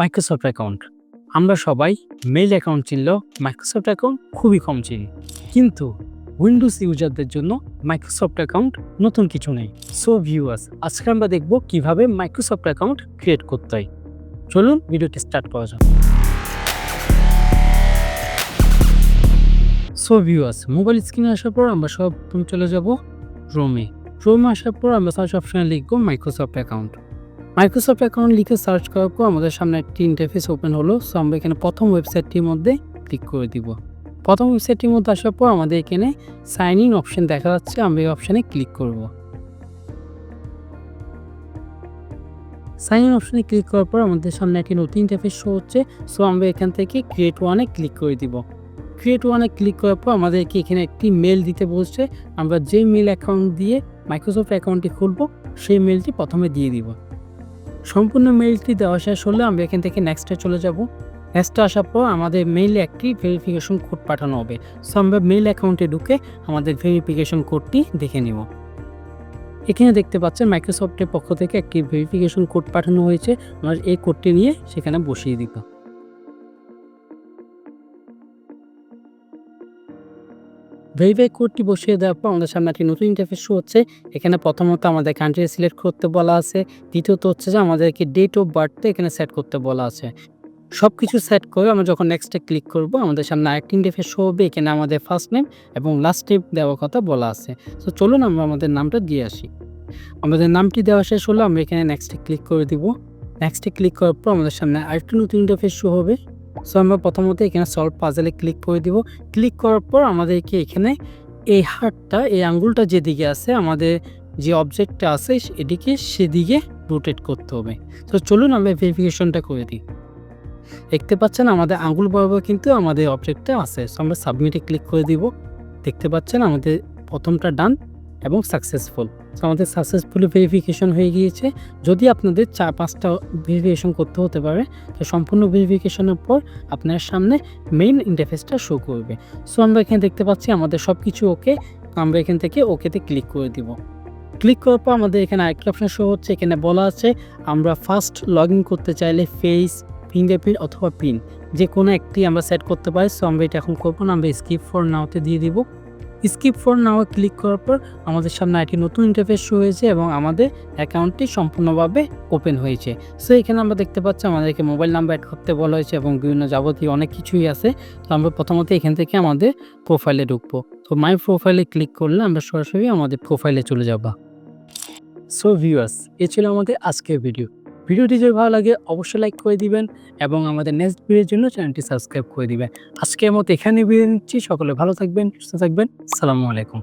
Microsoft account আমরা সবাই mail account চিনলেও মাইক্রোসফট অ্যাকাউন্ট খুবই কম চিনি। কিন্তু উইন্ডোজ ইউজারদের জন্য মাইক্রোসফট অ্যাকাউন্ট নতুন কিছু নেই। সো ভিউয়ার্স আজকে আমরা দেখব কীভাবে মাইক্রোসফট অ্যাকাউন্ট ক্রিয়েট করতে হয়। চলুন ভিডিওটি স্টার্ট করা যাক। সো ভিউয়ার্স মোবাইল স্ক্রিনে আসার পর আমরা সব চলে যাব রোমে রোমে আসার পর আমরা অপশনে লিখব মাইক্রোসফট অ্যাকাউন্ট মাইক্রোসফট অ্যাকাউন্ট লিখে সার্চ করার পর আমাদের সামনে একটি ইন্টারফেস ওপেন হলো সো আমরা এখানে প্রথম ওয়েবসাইটটির মধ্যে ক্লিক করে দিব। প্রথম ওয়েবসাইটটির মধ্যে আসার পর আমাদের এখানে সাইন ইন অপশন দেখা যাচ্ছে, আমরা এই অপশানে ক্লিক করব। সাইন ইন অপশনে ক্লিক করার পর আমাদের সামনে একটি নতুন ইন্টারফেস শো হচ্ছে সো আমরা এখান থেকে ক্রিয়েট ওয়ানে ক্লিক করে দিব। ক্রিয়েট ওয়ানে ক্লিক করার পর আমাদেরকে এখানে একটি মেল দিতে বলছে, আমরা যে মেল অ্যাকাউন্ট দিয়ে মাইক্রোসফট অ্যাকাউন্টটি খুলব, সেই মেলটি প্রথমে দিয়ে দিব। সম্পূর্ণ মেইলটি দেওয়া শেষ হলে, আমরা এখান থেকে নেক্সটে চলে যাব। নেক্সটে আসার পর আমাদের মেইলে একটি ভেরিফিকেশন কোড পাঠানো হবে। সো আমরা মেইল অ্যাকাউন্টে ঢুকে আমাদের ভেরিফিকেশন কোডটি দেখে নিব। এখানে দেখতে পাচ্ছেন মাইক্রোসফটের পক্ষ থেকে একটি ভেরিফিকেশন কোড পাঠানো হয়েছে। আমরা এই কোডটি নিয়ে সেখানে বসিয়ে দিব। ভেরিফাই কোডটি বসিয়ে দেওয়ার পর আমাদের সামনে একটি নতুন ইন্টারফেস শো হচ্ছে। এখানে প্রথমত আমাদের কান্ট্রি সিলেক্ট করতে বলা আছে। দ্বিতীয়ত হচ্ছে যে আমাদেরকে ডেট অফ বার্থটা এখানে সেট করতে বলা আছে। সব কিছু সেট করে আমরা যখন নেক্সটে ক্লিক করব, আমাদের সামনে আরেকটি ইন্টারফেস শো হবে। এখানে আমাদের ফার্স্ট নেম এবং লাস্ট নেম দেওয়ার কথা বলা আছে। তো চলুন আমরা আমাদের নামটা দিয়ে আসি। আমাদের নামটি দেওয়া শেষ হলো, আমরা এখানে নেক্সটে ক্লিক করে দিব। নেক্সটে ক্লিক করার পর আমাদের সামনে আরেকটি নতুন ইন্টারফেস শো হবে। সো আমরা প্রথমত এখানে সলভ পাজেলে ক্লিক করে দিব। ক্লিক করার পর আমাদেরকে এখানে এই হাতটা, এই আঙ্গুলটা যেদিকে আছে, আমাদের যে অবজেক্টটা আছে, এদিকে সেদিকে রোটেট করতে হবে। তো চলুন আমরা ভেরিফিকেশনটা করে দিই। দেখতে পাচ্ছেন আমাদের আঙ্গুল বরাবর কিন্তু আমাদের অবজেক্টটা আছে। সো আমরা সাবমিটে ক্লিক করে দিব। দেখতে পাচ্ছেন আমাদের প্রথমটা ডান এবং সাকসেসফুল সো আমাদের সাকসেসফুলি ভেরিফিকেশন হয়ে গিয়েছে। যদি আপনাদের চার, পাঁচটা ভেরিফিকেশন করতে হতে পারে, তো সম্পূর্ণ ভেরিফিকেশনের পর আপনার সামনে মেইন ইন্টারফেসটা শো করবে। সো আমরা এখানে দেখতে পাচ্ছি আমাদের সব কিছু ওকে আমরা এখান থেকে ওকেতে ক্লিক করে দিব। ক্লিক করার পর আমাদের এখানে আরেকটা অপশন শো হচ্ছে, এখানে বলা আছে, আমরা ফার্স্ট লগ করতে চাইলে ফেস ফিঙ্গারপ্রিন্ট অথবা পিন যে কোনো একটি আমরা সেট করতে পারি। সো আমরা এটা এখন করব না, আমরা স্কিপ ফর নাওতে দিয়ে দিব। স্কিপ ফর নাও ক্লিক করার পর আমাদের সামনে একটি নতুন ইন্টারফেস শো হয়েছে এবং আমাদের অ্যাকাউন্টটি সম্পূর্ণভাবে ওপেন হয়েছে। সো এখানে আমরা দেখতে পাচ্ছি আমাদেরকে মোবাইল নাম্বার অ্যাড করতে বলা হয়েছে এবং বিভিন্ন যাবতীয় অনেক কিছুই আছে। তো আমরা প্রথমত এখান থেকে আমাদের প্রোফাইলে ঢুকবো। তো মাই প্রোফাইলে ক্লিক করলে আমরা সরাসরি আমাদের প্রোফাইলে চলে যাব। সো ভিউয়ার্স এ ছিল আমাদের আজকের ভিডিও ভিডিওটি যদি ভালো লাগে, অবশ্যই লাইক করে দিবেন এবং আমাদের নেক্সট ভিডিওর জন্য চ্যানেলটি সাবস্ক্রাইব করে দিবেন। আজকের মতো এখানে বিদায় নিচ্ছি। সকলে ভালো থাকবেন, সুস্থ থাকবেন। সালামু আলাইকুম।